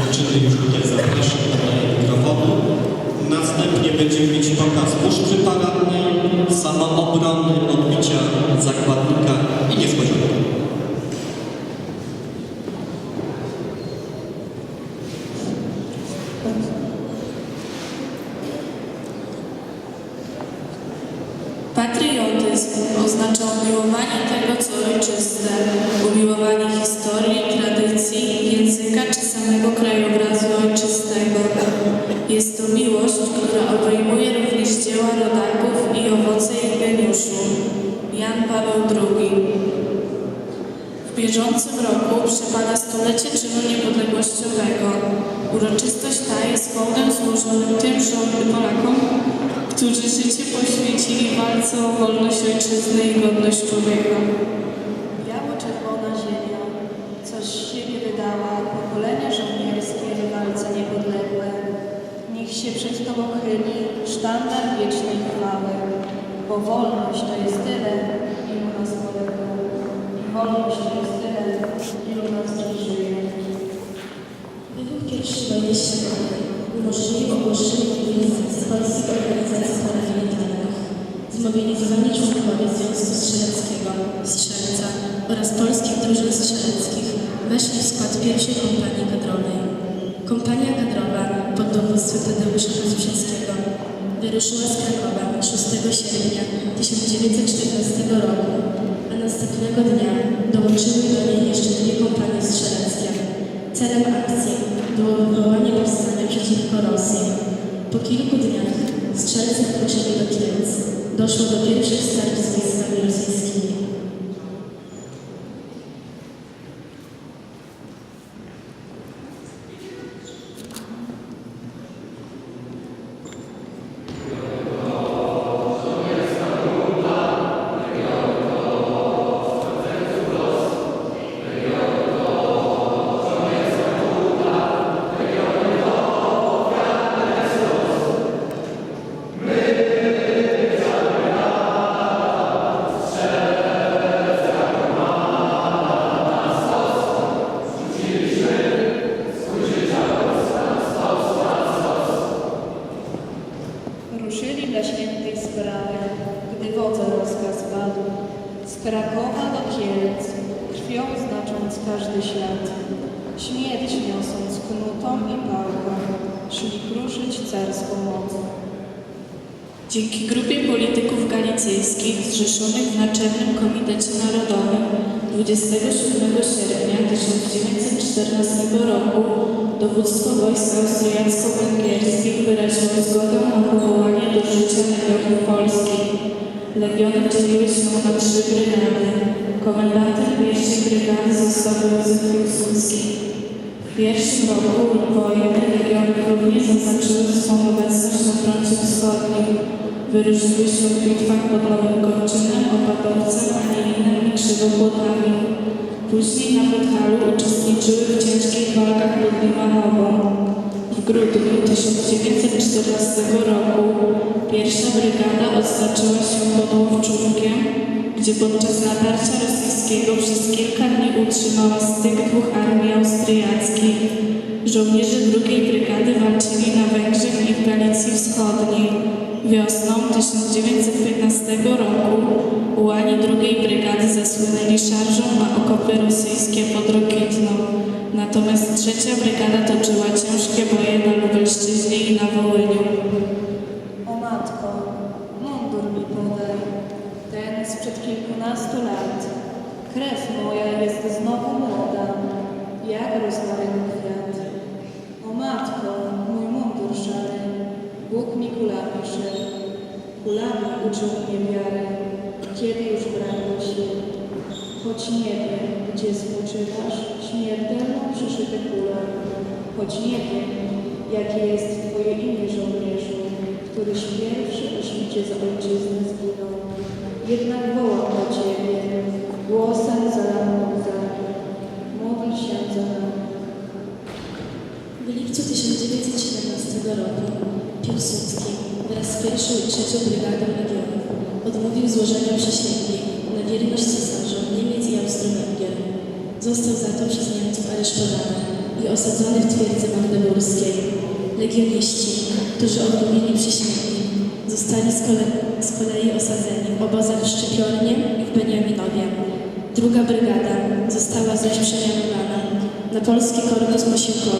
Dziewczyny już tutaj zapraszam na mikrofony. Następnie będziemy mieć pokaz musztry paradnej, samoobrony, odbicia zakładnika i niespodzianki. Patriotyzm oznacza umiłowanie tego, co Jest to miłość, która obejmuje również dzieła rodaków i owoce ich geniuszu. Jan Paweł II. W bieżącym roku przypada stulecie czynu niepodległościowego. Uroczystość ta jest hołdem złożonym tym żołnierzom Polakom, którzy życie poświęcili walce o wolność ojczyzny i godność człowieka. Biało-czerwona ziemia, coś siebie wydała, pokolenia się przed Tobą chyli sztandar wiecznej chwały, bo wolność to jest tyle, ilu nas poległo. I wolność to jest tyle, ilu nas dziś żyje. Wybuch I wojny światowej umożliwił ogłoszenie mobilizacji polskich organizacji paramilitarnych, zmobilizowani członkowie Związku Strzeleckiego, Strzelca oraz polskich drużyn strzeleckich weszli w skład pierwszej kompanii kadrowej. Kompania kadrowa pod dowództwem Tadeusza Kostrzyckiego wyruszyła z Krakowa 6 sierpnia 1914 roku, a następnego dnia dołączyły do niej jeszcze dwie kompanie strzeleckie. Celem akcji było wywołanie powstania przeciwko Rosji. Po kilku dniach strzelcy wkroczyli do Kielc. Doszło do pierwszych starć z wojskami rosyjskimi. Z Krakowa do Kielc, krwią znacząc każdy ślad. Śmierć niosąc knutą i pałką, szli kruszyć carską moc. Dzięki grupie polityków galicyjskich zrzeszonych w Naczelnym Komitecie Narodowym 27 sierpnia 1914 roku dowództwo wojsk austriacko-węgierskich wyraziło zgodę na powołanie do życia Legionów Polskich. Legiony dzieliły się na trzy brygady. Komendantem pierwszej brygady został Józef Piłsudski. W pierwszym roku wojny legiony również zaznaczyły swą obecność na froncie wschodnim. Wyróżniły się w bitwach pod Nowym Korczynem, Opadowcem, Anielinem i Krzywopłotami. Później na Podhalu uczestniczyły w ciężkich walkach pod Limanową. Grudniu 1914 roku pierwsza brygada odznaczyła się pod Łowczówkiem, gdzie podczas natarcia rosyjskiego przez kilka dni utrzymała styk dwóch armii austriackich. Żołnierze drugiej brygady walczyli na Węgrzech i w Galicji Wschodniej. Wiosną 1915 roku ułani drugiej brygady zasłynęli szarżą na okopy rosyjskie pod Rokietną. Natomiast trzecia brygada toczyła ciężkie boje na Lubelszczyźnie i na Wołyniu. O matko, mundur mi podaj, ten sprzed kilkunastu lat. Krew moja jest znowu młoda, jak rozmaryn Kulami uczył mnie wiary, kiedy już brakło sił. Choć nie wiem, gdzie spoczywasz, śmiertelną przyszyte kule. Choć nie wiem, jakie jest Twoje imię, żołnierzu, któryś pierwszy o świcie za ojczyznę zginął. Jednak wołam do Ciebie, głosem zalaną łzami. Módl się za nami. W lipcu 1917 roku Piłsudski wraz z pierwszą i trzecią brygadą legionów odmówił złożenia przysięgi na wierność cesarzom Niemiec i Austro-Węgier. Został za to przez Niemców aresztowany, i osadzony w twierdzy magdeburskiej. Legionista, którzy odmówili przysięgi, zostali z kolei, z kolei osadzeni w obozach w Szczypiornie i w Beniaminowie. Druga brygada została zaś przemianowana na polski korpus posiłkowy.